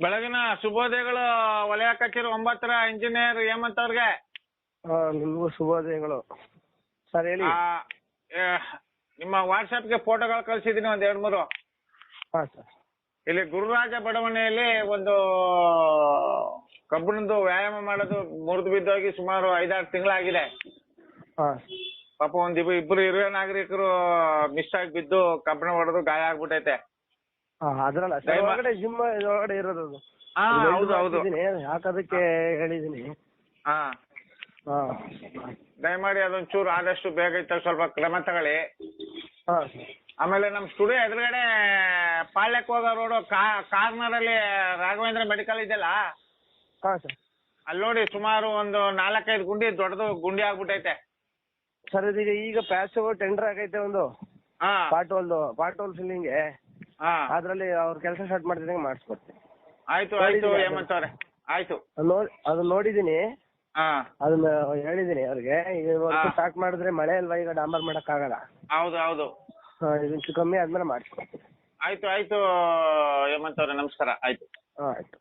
ಬೆಳಗಿನ ಶುಭೋದಯಗಳು ವಲಯ ಕಚೇರಿ ಒಂಬತ್ತರ ಇಂಜಿನಿಯರ್ ಹೇಮಂತ್ ಅವ್ರಿಗೆ. ನಿಮಗೂ ಶುಭೋದಯಗಳು. ಸರ್ ಹೇಳಿ. ಆ, ಏ, ನಿಮ್ಮ ವಾಟ್ಸ್ಆಪ್ಗೆ ಫೋಟೋಗಳು ಕಳಿಸಿದೀನಿ ಒಂದ್ ಎರಡ್ ಮೂರು. ಹಾ ಸರ್. ಇಲ್ಲಿ ಗುರುರಾಜ ಬಡಾವಣೆಯಲ್ಲಿ ಒಂದು ಕಬ್ಬಿಣದ್ದು ವ್ಯಾಯಾಮ ಮಾಡೋದು ಮುರಿದು ಬಿದ್ದೋಗಿ ಸುಮಾರು ಐದಾರು ತಿಂಗಳಾಗಿದೆ. ಹಾ. ಪಾಪ ಒಂದ್ ಇಬ್ಬರು ಇಬ್ರು ಹಿರಿಯ ನಾಗರಿಕರು ಮಿಸ್ ಆಗಿ ಬಿದ್ದು ಕಬ್ಬಿಣ ಹೊಡೆದು ಗಾಯ ಆಗ್ಬಿಟ್ಟೈತೆ ಹಾ ಅದ್ರಲ್ಲ. ಒಳಗಡೆ ಜಿಮ್ ಒಳಗಡೆ ಇರೋದು ಅದು. ಹಾ ಒಂದು ಹೌದು ಇದು ಹೌದು. ಹಾಕಿದ್ದೀನಿ, ಹಾಕೋದಕ್ಕೆ ಹೇಳಿದೀನಿ ಹಾ. ಹಾ. ದಯಮಾಡಿ ಅದೊಂಚೂರು ಆದಷ್ಟು ಬೇಗ ಇತ್ತ ಸ್ವಲ್ಪ ಕ್ರಮ ತಗೊಳ್ಳಿ. ಹಾ. ಆಮೇಲೆ ನಮ್ ಸ್ಟುಡಿಯೋ ಎದುರುಗಡೆ ಪಾಳ್ಯಕ್ಕೆ ಹೋಗೋ ರೋಡು ಕಾರ್ನರ್ ಅಲ್ಲಿ ರಾಘವೇಂದ್ರ ಮೆಡಿಕಲ್ ಇದೆಯಲ್ಲ? ಹಾ ಸರ್ ಅಲ್ಲಿ ನೋಡಿ ಸುಮಾರು ಒಂದು ನಾಲ್ಕೈದು ಗುಂಡಿ ದೊಡ್ಡದು ಗುಂಡಿ ಆಗ್ಬಿಟ್ಟೈತೆ. ಸರ್ ಇದೀಗ ಈಗ ಪ್ಯಾಚ್ ಟೆಂಡರ್ ಆಗೈತೆ ಒಂದು. ಹಾ. ಪಾಟೋಲ್ ಒಂದು ಪಾರ್ಟ್ ಒನ್ ಫಿಲ್ಲಿಂಗ್ಗೆ ಹಾ. ಅದ್ರಲ್ಲಿ ಅವ್ರ ಕೆಲಸ ಸ್ಟಾರ್ಟ್ ಮಾಡಿದಂಗೆ ಮಾಡಿಸ್ಕೊಡ್ತೀನಿ ಆಯ್ತು ಆಯ್ತು ಹೇಮಂತ್ ಅವ್ರೆ ಆಯ್ತು. ಅದು ಅದನ್ನ ನೋಡಿದೀನಿ. ಅದನ್ನ ಹೇಳಿದೀನಿ ಅವ್ರಿಗೆ. ಈಗ ಸ್ಟಾರ್ಟ್ ಮಾಡಿದ್ರೆ ಮಳೆ ಅಲ್ವಾ ಈಗ ಡಾಂಬರ್ ಮಾಡಕ್ ಆಗಲ್ಲ ಹೌದು. ಹೌದು ಇದೊಂಚು ಕಮ್ಮಿ ಆದ್ಮೇಲೆ ಮಾಡಿಸ್ಕೊಡ್ತೀನಿ. ಆಯ್ತು ಆಯ್ತು ಹೇಮಂತ್ ಅವ್ರೆ ನಮಸ್ಕಾರ. ಆಯ್ತು. ಹಾ ಆಯ್ತು.